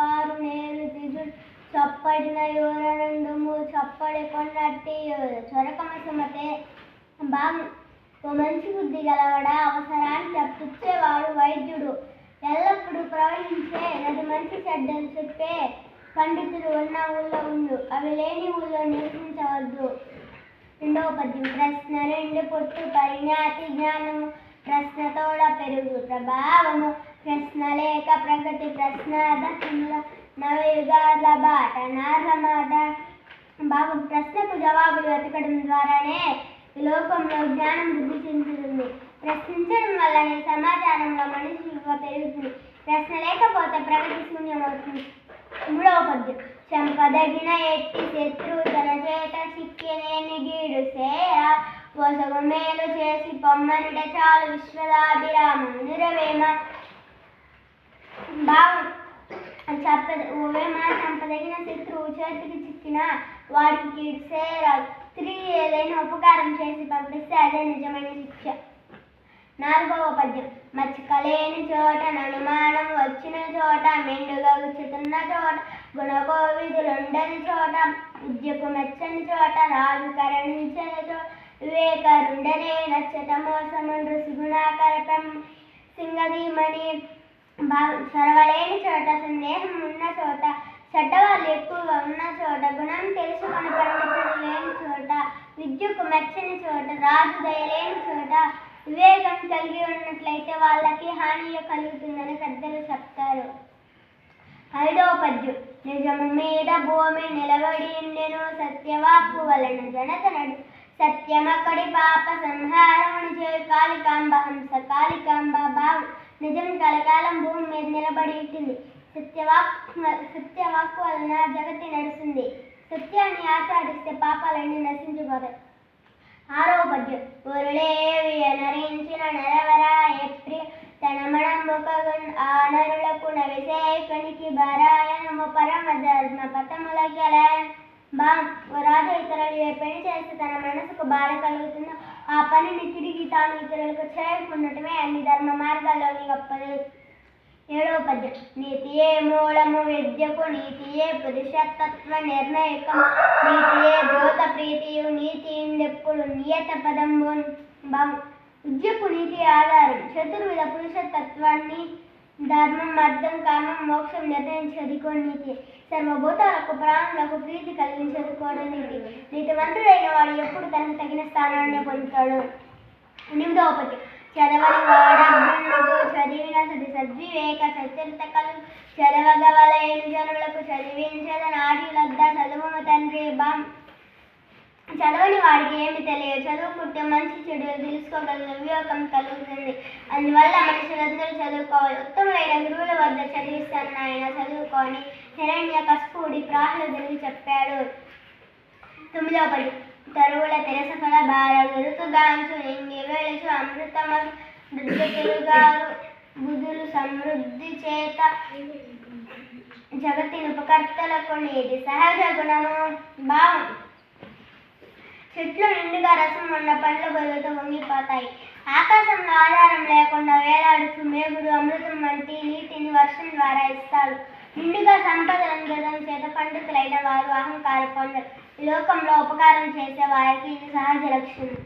పారు నేరు దిగుడు చప్పడిన యూరనందుము చప్పడి కొన్నట్టి చొరకమ సుమతే ఓ మంచి బుద్ధి గలవాడా? అవసరాన్ని తప్పించేవాడు వైద్యుడు. ఎల్లప్పుడూ ప్రవహించే నది మంచి చెడ్డలు చెప్పే పండితులు ఉన్న ఊళ్ళో ఉండు. అవి లేని ఊళ్ళో నివసించవద్దు. రెండవ పద్యం. ప్రశ్న రెండు పొట్టు పరిణాతి జ్ఞానము. ప్రశ్నతోడ పెరుగు ప్రభావము. ప్రశ్నలేక లేక ప్రగతి ప్రశ్నాదకంలో నవయుగాల బాట నార్ల మాట బాబు ప్రశ్నకు జవాబులు వెతకడం ద్వారానే ఈ లోకంలో జ్ఞానం వృద్ధి చెందుతుంది. ప్రశ్నించడం వల్లనే సమాచారంలో మనిషి విలువ పెరుగుతుంది. ప్రశ్న లేకపోతే ప్రగతి శూన్యమవుతుంది. మూడవ పద్యం. చంపదగిన ఎట్టి శత్రు తన చేత చిక్కినేని గీడు సేర పొసగు మేలు చేసి పొమ్మనుట చాలు విశ్వదాభిరామం నిరవేమ చంప ఓవేమ చంపదగిన శత్రువు చేతికి చిక్కిన వాడికి కీడు తిరిగి ఏదైనా ఉపకారం చేసి పంపిస్తే అదే నిజమైన శిక్ష. నాలుగవ పద్యం. మచ్చికలేని చోట ననుమానం వచ్చిన చోట మెండుగా గుచ్చుతున్న చోట గుణగోవిధులుండని చోట విద్యకు మెచ్చని చోట రాజు కరణించని చోట వివేకరుండనే నచ్చట మోసముండ్రు సుగుణాకరపం సింగదీమణి బా చొరవలేని చోట సందేహం ఉన్న చోట చెడ్డవాళ్ళు ఎక్కువగా ఉన్న చోట గుణం తెలుసుకొని పండితుడు లేని చోట విద్యకు మెచ్చని చోట రాజు దయలేని చోట వివేకం కలిగి ఉన్నట్లయితే వాళ్ళకి హాని కలుగుతుందని పెద్దలు చెప్తారు. ఐదవ పద్యం నిజము మీద భూమి నిలబడి ఉండెను సత్యవాక్కు వలన జనత నడు. సత్యమక్కడి పాప సంహారముని చేయి కాళికాంబ హంస కాళికాంబ బావు నిజం కలకాలం భూమి మీద నిలబడి ఉంటుంది సత్యవాక్ సత్యవాక్కు వలన జగతి నడుస్తుంది. సత్యాన్ని ఆచరిస్తే పాపాలన్నీ నశించిపోతాయి. ఆరో పద్యం. ఉరులేవి నరించిన నరవరా ప్రియ తన మణంబుకగున్ ఆ నరులకు నవిసేకనికి బారాయణము పరమ ధర్మ పతములకెల బా ఓ రాజు ఇతరులు పెళ్ళి చేస్తే తన మనసుకు బాధ కలుగుతుందో ఆ పనిని తిరిగి తాను ఇతరులకు చేరుకున్నటమే అన్ని ధర్మ మార్గాల్లోని గొప్పది ఏడవ పద్యం నీతియే మూలము విద్యకు నీతియే పురుషతత్వ నిర్ణయకం. నీతియే భూత ప్రీతియు నీతి ఇందెప్పుడు నియత పదంబు బం. విద్యకు నీతి ఆధారం. చతుర్విధ పురుషతత్వాన్ని ధర్మం అర్థం కారణం మోక్షం నిర్ణయించేది కూడా నీతి సర్వభూతాలకు ప్రాణులకు ప్రీతి కలిగించేది కూడా నీతి నీతివంతుడైన వాడు ఎప్పుడు తనకు తగిన స్థానాన్ని పొందుతాడు? ఎనిమిదవ పద్యం. చదవని వాడబ్బుండుకు చదివిన సది సద్వివేక సచరిత కలు. చదవగవలైన జనులకు చదివించ చదవని వాడికి ఏమి తెలియదు. చదువుకుంటే మంచి చెడు తెలుసుకోగలిగిన వివేకం కలుగుతుంది. అందువల్ల మనుషులందరూ చదువుకోవాలి. ఉత్తమమైన గురువుల వద్ద చదివిస్తాను ఆయన చదువుకొని హిరణ్య కస్పుడి ప్రాహ్లాదునికి చెప్పాడు. తొమ్మిదవ పది తరువుల తెరసఫల బాల గురుతుగాంచు నింగి వెళచు అమృతమ బుధులు సమృద్ధి చేత జగతిని ఉపకర్తలకు నీది సహజ గుణము భావం. చెట్లు నిండుగా రసం ఉన్న పండ్ల బదులతో వంగిపోతాయి. ఆకాశంలో ఆధారం లేకుండా వేలాడుతూ మేగుడు అమృతం వంటి నీటిని వర్షం ద్వారా ఇస్తాడు నిండుగా సంపదలను గతం చేత పండితులైన వారు అహంకార పొందరు లోకంలో ఉపకారం చేసే వారికి ఇది సహజ లక్షణం.